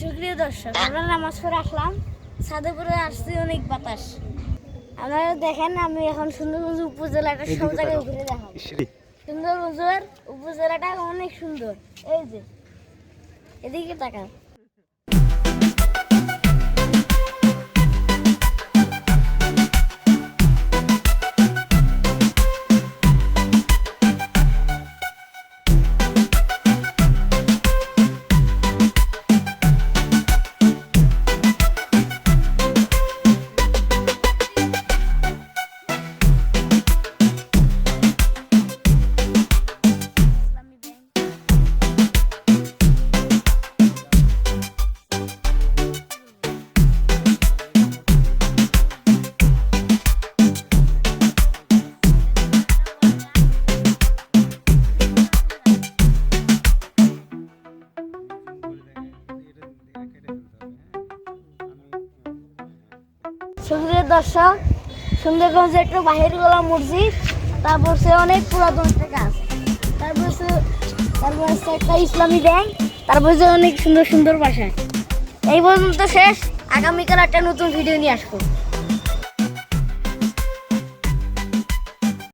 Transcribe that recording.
সুপ্রিয় দর্শক আমরা নামাজ পড়ে আসলাম। ছাদে পরে আসছি অনেক বাতাস। আপনারা দেখেন আমি এখন সুন্দরগঞ্জ উপজেলাটা সব জায়গায় ঘুরে দেখাবো। সুন্দরগঞ্জের উপজেলাটা অনেক সুন্দর। এই যে এদিকে তাকান সুন্দর দর্শক সুন্দরগঞ্জে একটু বাহির গলা মসজিদ, তারপর সে অনেক পুরাতন একটা গাছ তারপর সে তারপর সে একটা ইসলামী ব্যাংক, তারপর সে অনেক সুন্দর সুন্দর বাসা এই পর্যন্ত শেষ। আগামীকাল একটা নতুন ভিডিও নিয়ে আসব।